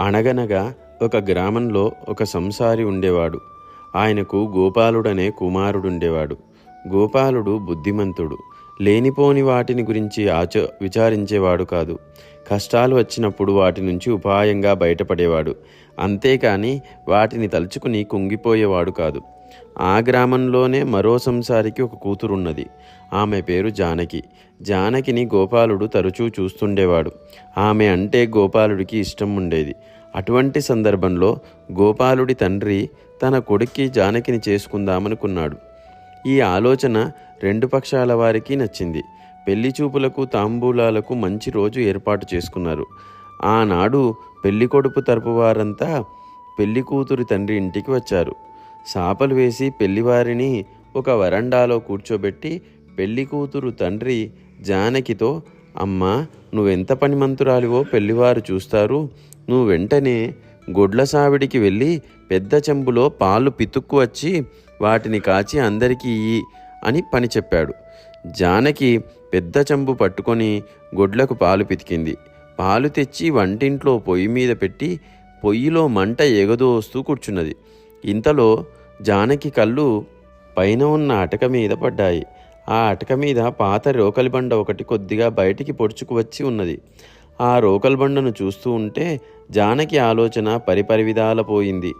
అనగనగా ఒక గ్రామంలో ఒక సంసారి ఉండేవాడు. ఆయనకు గోపాలుడనే కుమారుడుండేవాడు. గోపాలుడు బుద్ధిమంతుడు. లేనిపోని వాటిని గురించి ఆచ విచారించేవాడు కాదు. కష్టాలు వచ్చినప్పుడు వాటి నుంచి ఉపాయంగా బయటపడేవాడు. అంతేకాని వాటిని తలుచుకుని కుంగిపోయేవాడు కాదు. ఆ గ్రామంలోనే మరో సంసారికి ఒక కూతురున్నది. ఆమె పేరు జానకి. జానకిని గోపాలుడు తరచూ చూస్తుండేవాడు. ఆమె అంటే గోపాలుడికి ఇష్టం ఉండేది అటువంటి సందర్భంలో గోపాలుడి తండ్రి తన కొడుక్కి జానకిని చేసుకుందామనుకున్నాడు. ఈ ఆలోచన రెండు పక్షాల వారికి నచ్చింది. పెళ్ళి చూపులకు తాంబూలాలకు మంచి రోజు ఏర్పాటు చేసుకున్నారు. ఆనాడు పెళ్ళి కొడుపు తరపు వారంతా పెళ్ళి కూతురి తండ్రి ఇంటికి వచ్చారు. సాపలు వేసి పెళ్ళివారిని ఒక వరండాలో కూర్చోబెట్టి పెళ్ళి కూతురు తండ్రి జానకితో అమ్మా నువ్వెంత పనిమంతురాలివో పెళ్ళివారు చూస్తారు. నువ్వు వెంటనే గొడ్ల సావిడికి వెళ్ళి పెద్ద చెంబులో పాలు పితుక్కు వచ్చి వాటిని కాచి అందరికీ ఇయ్యి అని పని చెప్పాడు. జానకి పెద్ద చెంబు పట్టుకొని గొడ్లకు పాలు పితికింది. పాలు తెచ్చి వంటింట్లో పొయ్యి మీద పెట్టి పొయ్యిలో మంట ఎగదోస్తూ కూర్చున్నది. ఇంతలో జానకి కళ్ళు పైన ఉన్న అటక మీద పడ్డాయి. ఆ అటక మీద పాత రోకలి బండ ఒకటి కొద్దిగా బయటికి పొడుచుకు వచ్చి ఉన్నది. ఆ రోకలిబండను చూస్తూ ఉంటే జానకి ఆలోచన పరిపరి విధాల పోయింది.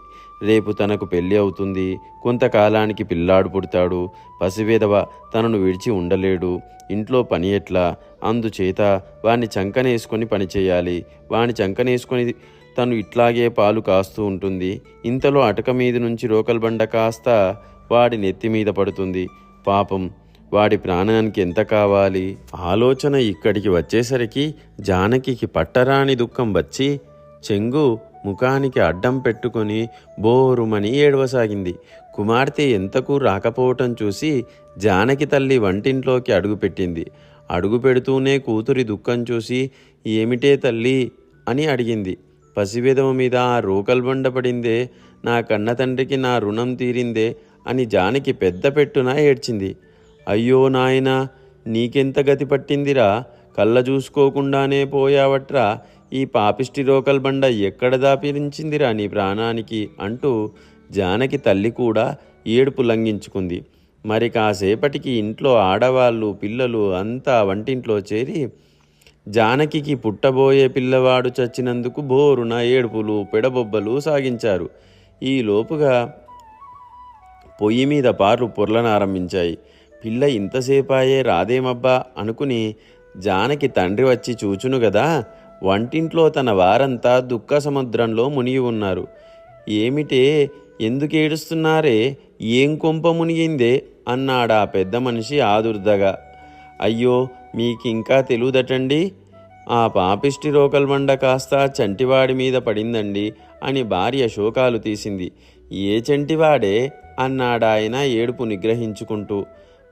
రేపు తనకు పెళ్ళి అవుతుంది. కొంతకాలానికి పిల్లాడు పుడతాడు. పసివేదవ తనను విడిచి ఉండలేడు. ఇంట్లో పని ఎట్లా? అందుచేత వాణ్ణి చంకనేసుకొని పని చేయాలి. వాణ్ణి చంకనేసుకొని తను ఇట్లాగే పాలు కాస్తూ ఉంటుంది. ఇంతలో అటక మీద నుంచి రోకల్ బండ కాస్త వాడి నెత్తి మీద పడుతుంది. పాపం వాడి ప్రాణానికి ఎంత కావాలి? ఆలోచన ఇక్కడికి వచ్చేసరికి జానకికి పట్టరాని దుఃఖం వచ్చి చెంగు ముఖానికి అడ్డం పెట్టుకొని బోరుమని ఏడవసాగింది. కుమార్తె ఎంతకు రాకపోవటం చూసి జానకి తల్లి వంటింట్లోకి అడుగుపెట్టింది అడుగు పెడుతూనే కూతురి దుఃఖం చూసి ఏమిటే తల్లి అని అడిగింది. పసివెదవ మీద ఆ రోకల్ బండ పడిందే నా కన్న తండ్రికి నా రుణం తీరిందే అని జానకి పెద్ద పెట్టున ఏడ్చింది. అయ్యో నాయనా నీకెంత గతి పట్టిందిరా? కళ్ళ చూసుకోకుండానే పోయావట్రా? ఈ పాపిష్టి రోకల్ బండ ఎక్కడ దాపిరించిందిరా నీ ప్రాణానికి? అంటూ జానకి తల్లి కూడా ఏడుపు లంఘించుకుంది. మరి కాసేపటికి ఇంట్లో ఆడవాళ్ళు పిల్లలు అంతా వంటింట్లో చేరి జానకికి పుట్టబోయే పిల్లవాడు చచ్చినందుకు బోరున ఏడుపులు పెడబొబ్బలు సాగించారు. ఈ లోపుగా పొయ్యి మీద పార్లు పొర్లనారంభించాయి. పిల్ల ఇంతసేపాయే రాదేమబ్బా అనుకుని జానకి తండ్రి వచ్చి చూచును గదా వంటింట్లో తన వారంతా దుఃఖ సముద్రంలో మునిగి ఉన్నారు. ఏమిటే ఎందుకు ఏడుస్తున్నారే? ఏం కొంప మునిగిందే? అన్నాడా పెద్ద మనిషి ఆదుర్దగా. అయ్యో మీకింకా తెలుదటండి? ఆ పాపిష్టి రోకల్మండ కాస్త చంటివాడి మీద పడిందండి అని భార్య శోకాలు తీసింది. ఏ చంటివాడే? అన్నాడాయన ఏడుపు నిగ్రహించుకుంటూ.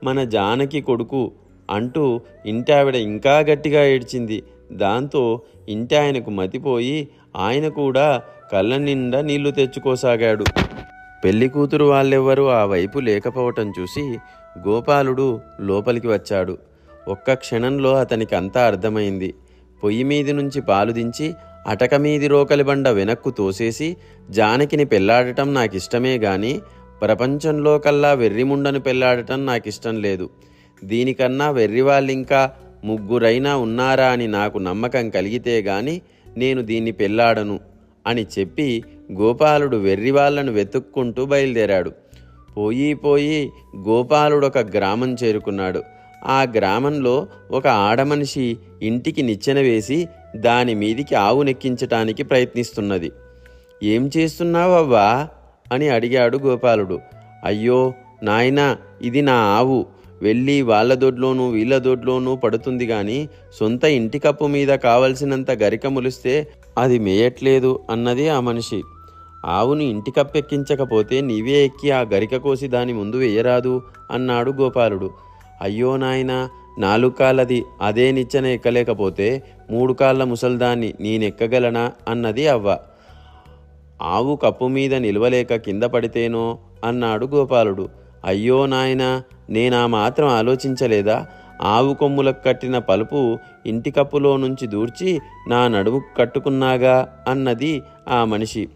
మన జానకి కొడుకు అంటూ ఇంటావిడ ఇంకా గట్టిగా ఏడ్చింది. దాంతో ఇంటి ఆయనకు మతిపోయి ఆయన కూడా కళ్ళ నిండా నీళ్ళు తెచ్చుకోసాగాడు. పెళ్ళి కూతురు వాళ్ళెవ్వరూ ఆ వైపు లేకపోవటం చూసి గోపాలుడు లోపలికి వచ్చాడు. ఒక్క క్షణంలో అతనికి అంతా అర్థమైంది. పొయ్యి మీది నుంచి పాలు దించి అటక మీది రోకలి బండ వెనక్కు తోసేసి జానకిని పెళ్ళాడటం నాకిష్టమే గాని ప్రపంచంలో కల్లా వెర్రిముండను పెళ్ళాడటం నాకిష్టం లేదు. దీనికన్నా వెర్రివాళ్ళింకా ముగ్గురైనా ఉన్నారా అని నాకు నమ్మకం కలిగితే గాని నేను దీన్ని పెళ్ళాడను అని చెప్పి గోపాలుడు వెర్రివాళ్ళను వెతుక్కుంటూ బయలుదేరాడు. పోయి పోయి గోపాలుడు ఒక గ్రామం చేరుకున్నాడు. ఆ గ్రామంలో ఒక ఆడమనిషి ఇంటికి నిచ్చెన వేసి దాని మీదికి ఆవు నెక్కించటానికి ప్రయత్నిస్తున్నది. ఏం చేస్తున్నావవ్వా? అని అడిగాడు గోపాలుడు. అయ్యో నాయనా ఇది నా ఆవు. వెళ్ళి వాళ్ళ దొడ్లోనూ వీళ్ళ దొడ్లోనూ పడుతుంది గాని సొంత ఇంటి కప్పు మీద కావలసినంత గరిక ములిస్తే అది మేయట్లేదు అన్నది ఆ మనిషి. ఆవును ఇంటి కప్పెక్కించకపోతే నీవే ఎక్కి ఆ గరిక కోసి దాని ముందు వేయరాదు అన్నాడు గోపాలుడు. అయ్యో నాయనా నాలుగు కాళ్ళది అదే నిచ్చెన ఎక్కలేకపోతే మూడు కాళ్ళ ముసల్దాన్ని నేనెక్కగలనా అన్నది అవ్వ. ఆవు కప్పు మీద నిలవలేక కింద పడితేనో అన్నాడు గోపాలుడు. అయ్యో నాయనా నేనా మాత్రం ఆలోచించలేదా? ఆవు కొమ్ములకు కట్టిన పలుపు ఇంటి కప్పులో నుంచి దూర్చి నా నడుము కట్టుకున్నాగా అన్నది ఆ మనిషి.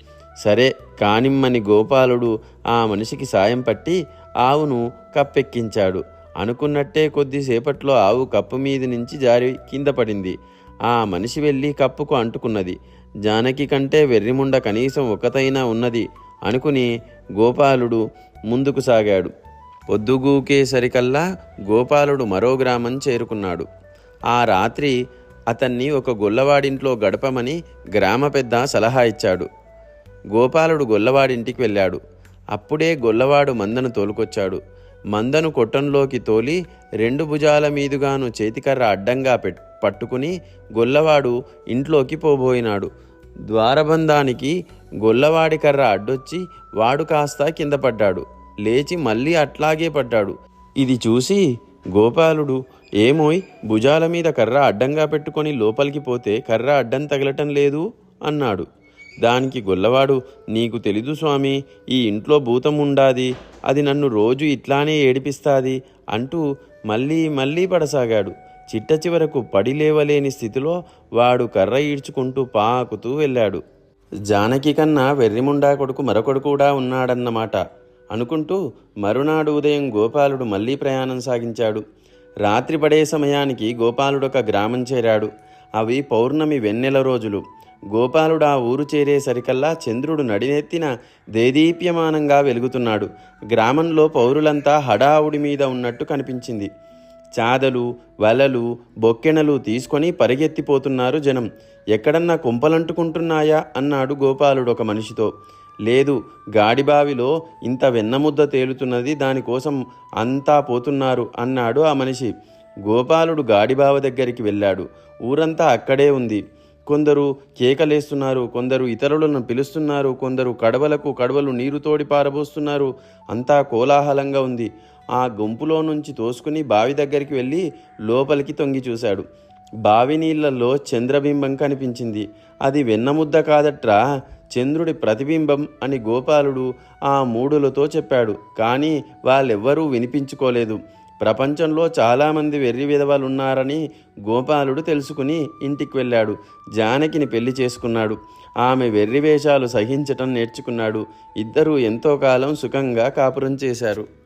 సరే కానిమ్మని గోపాలుడు ఆ మనిషికి సాయం పట్టి ఆవును కప్పెక్కించాడు. అనుకున్నట్టే కొద్దిసేపట్లో ఆవు కప్పు మీద నుంచి జారి కింద పడింది. ఆ మనిషి వెళ్ళి కప్పుకు అంటుకున్నది. జానకి కంటే వెర్రిముండ కనీసం ఒకతైనా ఉన్నది అనుకుని గోపాలుడు ముందుకు సాగాడు. పొద్దుగూకేసరికల్లా గోపాలుడు మరో గ్రామం చేరుకున్నాడు. ఆ రాత్రి అతన్ని ఒక గొల్లవాడింట్లో గడపమని గ్రామ పెద్ద సలహా ఇచ్చాడు. గోపాలుడు గొల్లవాడింటికి వెళ్ళాడు. అప్పుడే గొల్లవాడు మందను తోలుకొచ్చాడు. మందను కొట్టంలోకి తోలి రెండు భుజాల మీదుగాను చేతికర్ర అడ్డంగా పెట్ పట్టుకుని గొల్లవాడు ఇంట్లోకి పోబోయినాడు. ద్వారబంధానికి గొల్లవాడి కర్ర అడ్డొచ్చి వాడు కాస్త కింద పడ్డాడు. లేచి మళ్ళీ అట్లాగే పడ్డాడు. ఇది చూసి గోపాలుడు ఏమోయ్ భుజాల మీద కర్ర అడ్డంగా పెట్టుకొని లోపలికి పోతే కర్ర అడ్డం తగలటం లేదు అన్నాడు. దానికి గొల్లవాడు నీకు తెలీదు స్వామి ఈ ఇంట్లో భూతం ఉండాది అది నన్ను రోజు ఇట్లానే ఏడిపిస్తాది అంటూ మళ్ళీ మళ్ళీ పడసాగాడు. చిట్ట చివరకు పడి లేవలేని స్థితిలో వాడు కర్ర ఈడ్చుకుంటూ పాకుతూ వెళ్ళాడు. జానకి కన్నా వెర్రిముండా కొడుకు మరొకడు కూడా ఉన్నాడన్నమాట అనుకుంటూ మరునాడు ఉదయం గోపాలుడు మళ్ళీ ప్రయాణం సాగించాడు. రాత్రి పడే సమయానికి గోపాలుడు ఒక గ్రామం చేరాడు. అవి పౌర్ణమి వెన్నెల రోజులు. గోపాలుడు ఆ ఊరు చేరేసరికల్లా చంద్రుడు నడినెత్తిన దేదీప్యమానంగా వెలుగుతున్నాడు. గ్రామంలో పౌరులంతా హడావుడి మీద ఉన్నట్టు కనిపించింది. చాదలు వలలు బొక్కెనలు తీసుకొని పరిగెత్తిపోతున్నారు జనం. ఎక్కడన్నా కుంపలంటుకుంటున్నాయా? అన్నాడు గోపాలుడు ఒక మనిషితో. లేదు గాడిబావిలో ఇంత వెన్నముద్ద తేలుతున్నది దానికోసం అంతా పోతున్నారు అన్నాడు ఆ మనిషి. గోపాలుడు గాడిబావ దగ్గరికి వెళ్ళాడు. ఊరంతా అక్కడే ఉంది. కొందరు కేకలేస్తున్నారు కొందరు ఇతరులను పిలుస్తున్నారు కొందరు కడవలకు కడవలు నీరు తోడి పారబోస్తున్నారు. అంతా కోలాహలంగా ఉంది. ఆ గుంపులో నుంచి తోసుకుని బావి దగ్గరికి వెళ్ళి లోపలికి తొంగి చూశాడు. బావి నీళ్ళలో చంద్రబింబం కనిపించింది. అది వెన్నముద్ద కాదట్రా చంద్రుడి ప్రతిబింబం అని గోపాలుడు ఆ మూడులతో చెప్పాడు. కానీ వాళ్ళెవ్వరూ వినిపించుకోలేదు. ప్రపంచంలో చాలామంది వెర్రి విధవలున్నారని గోపాలుడు తెలుసుకుని ఇంటికి వెళ్ళాడు. జానకిని పెళ్ళి చేసుకున్నాడు. ఆమె వెర్రి వేషాలు సహించటం నేర్చుకున్నాడు. ఇద్దరూ ఎంతో కాలం సుఖంగా కాపురం చేశారు.